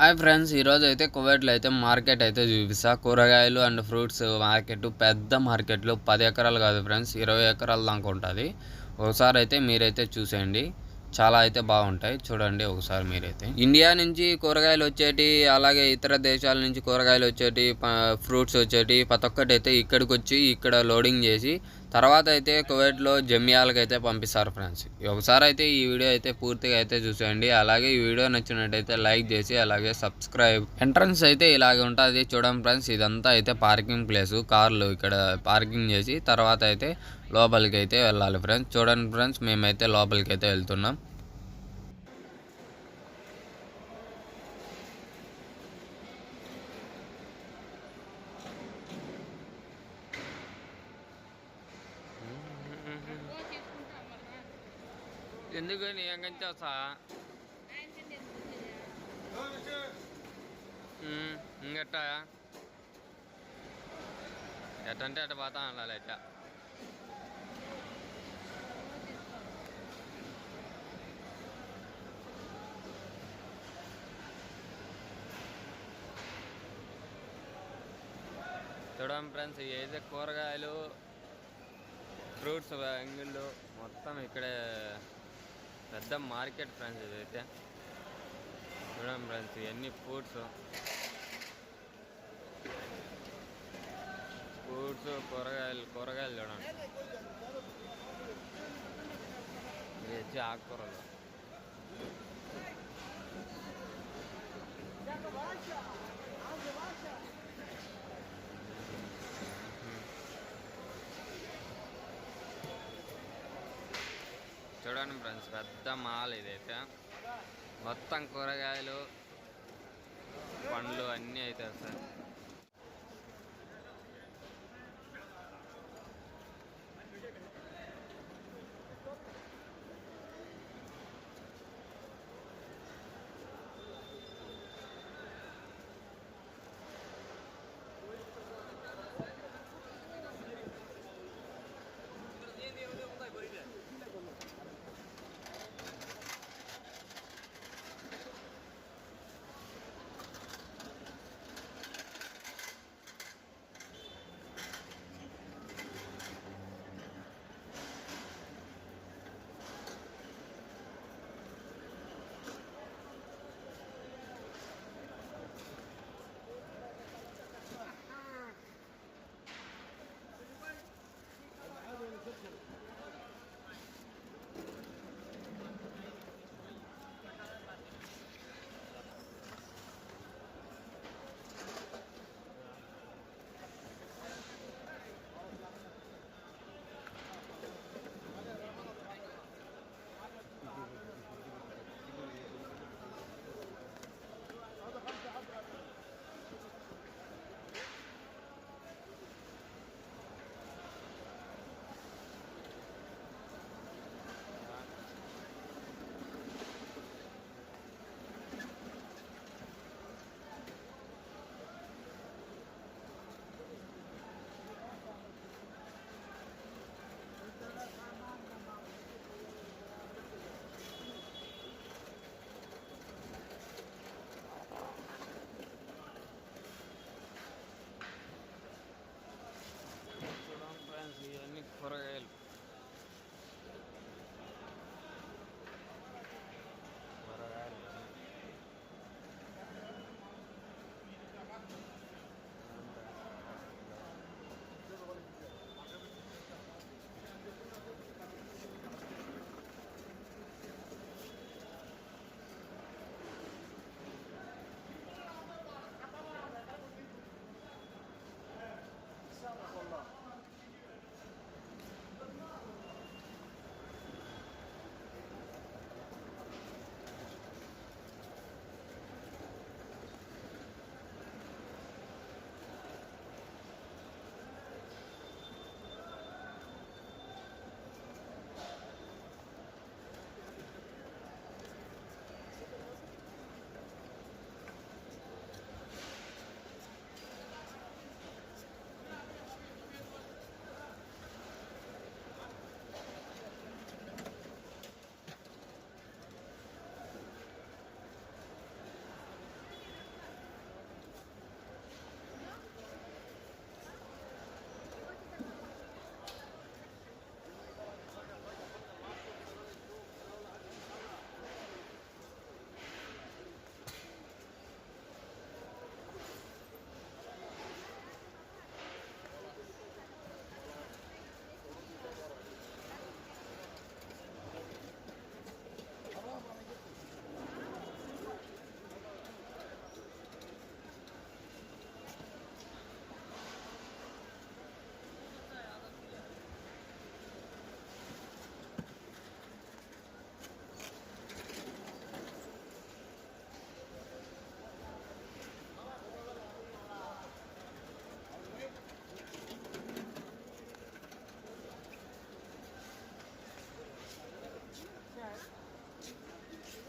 Hi friends ఈరోజు అయితే కువైట్లో అయితే మార్కెట్ అయితే చూపిస్తా. కూరగాయలు అండ్ ఫ్రూట్స్ మార్కెట్ పెద్ద మార్కెట్లు పది ఎకరాలు కాదు ఫ్రెండ్స్ ఇరవై ఎకరాల దాకా ఉంటుంది. ఒకసారి అయితే మీరైతే చూసేయండి. చాలా అయితే బాగుంటాయి. చూడండి ఒకసారి మీరైతే. ఇండియా నుంచి కూరగాయలు వచ్చేటి అలాగే ఇతర దేశాల నుంచి కూరగాయలు వచ్చేటి ఫ్రూట్స్ వచ్చేటి ప్రతి ఒక్కటి అయితే ఇక్కడికి వచ్చి ఇక్కడ లోడింగ్ చేసి తర్వాత అయితే కువైట్లో జమియాలకు అయితే పంపిస్తారు ఫ్రెండ్స్. ఒకసారి అయితే ఈ వీడియో అయితే పూర్తిగా అయితే చూసేయండి. అలాగే ఈ వీడియో నచ్చినట్టయితే లైక్ చేసి అలాగే సబ్స్క్రైబ్. ఎంట్రన్స్ అయితే ఇలాగే ఉంటుంది. చూడండి ఫ్రెండ్స్ ఇదంతా అయితే పార్కింగ్ ప్లేస్. కార్లు ఇక్కడ పార్కింగ్ చేసి తర్వాత అయితే లోపలికి అయితే వెళ్ళాలి ఫ్రెండ్స్. చూడండి ఫ్రెండ్స్ మేమైతే లోపలికి అయితే వెళ్తున్నాం. ఎందుకు నీ ఎట్టంటే అట్ట పోతా ఉండాలి ఎట్ట చూడండి ఫ్రెండ్స్ ఏదైతే కూరగాయలు ఫ్రూట్స్ అంగిళ్ళు మొత్తం ఇక్కడే పెద్ద మార్కెట్ ఫ్రెండ్స్ ఇదైతే. చూడండి ఫ్రెండ్స్ ఇవన్నీ ఫ్రూట్స్. ఫ్రూట్స్ కూరగాయలు కూరగాయలు చూడండి. ఇది వచ్చి ఆకుకూరలు. చూడండి ఫ్రెండ్స్ పెద్ద మాల్ ఇదైతే. మొత్తం కూరగాయలు పండ్లు అన్నీ అవుతాయి sir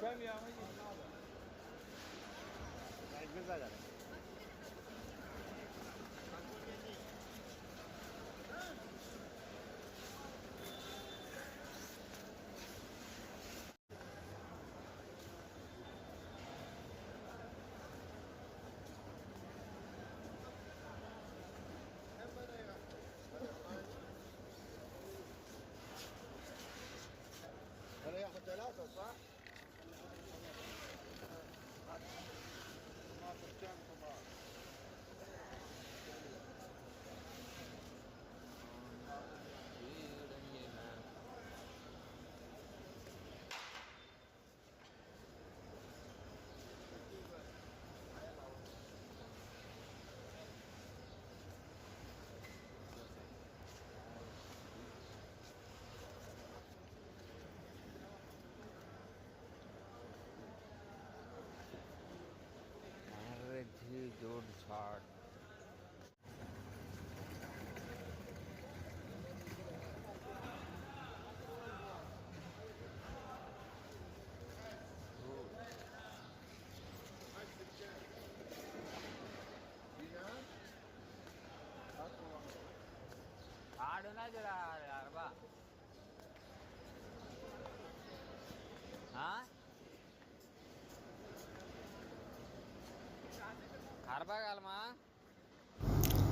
Premier, ich bin leider nicht.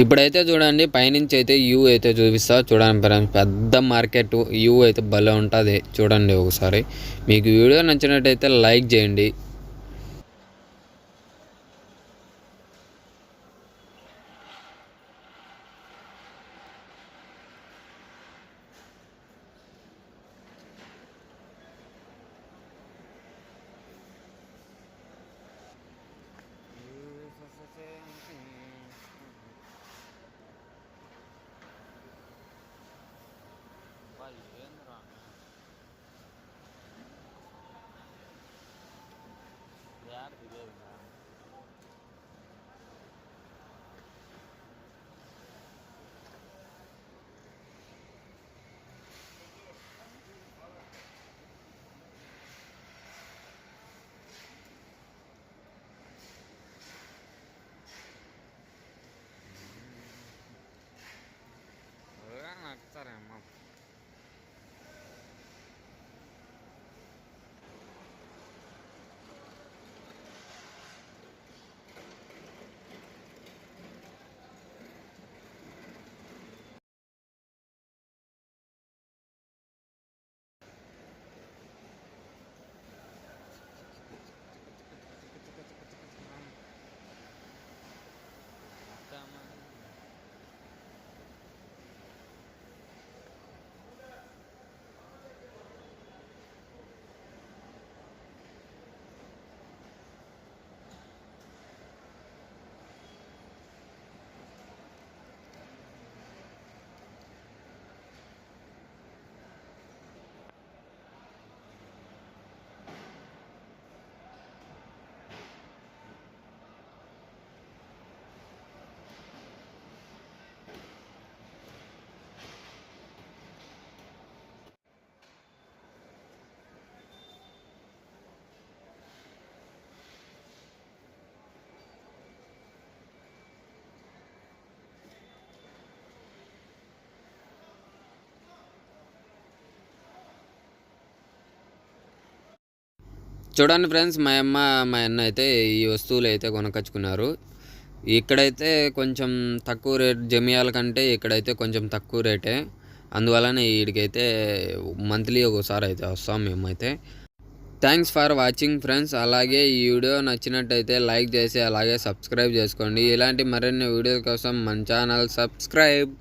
ఇప్పుడైతే చూడండి పైనుంచి అయితే యూ అయితే చూపిస్తా. చూడండి పెద్ద మార్కెట్. యూ అయితే భలే ఉంటుంది. చూడండి ఒకసారి. మీకు వీడియో నచ్చినట్టయితే లైక్ చేయండి. Ronaldo. చూడండి ఫ్రెండ్స్ మా అమ్మ మా అన్న అయితే ఈ వస్తువులు అయితే కొనకొచ్చుకున్నారు. ఇక్కడైతే కొంచెం తక్కువ రేట్ జమియాల కంటే ఇక్కడైతే కొంచెం తక్కువ రేటే. అందువలన వీడికైతే మంత్లీ ఒకసారి అయితే వస్తాం మేమైతే. థ్యాంక్స్ ఫర్ వాచింగ్ ఫ్రెండ్స్ అలాగే ఈ వీడియో నచ్చినట్టయితే లైక్ చేసి అలాగే సబ్స్క్రైబ్ చేసుకోండి. ఇలాంటి మరిన్ని వీడియోల కోసం మన ఛానల్ సబ్స్క్రైబ్.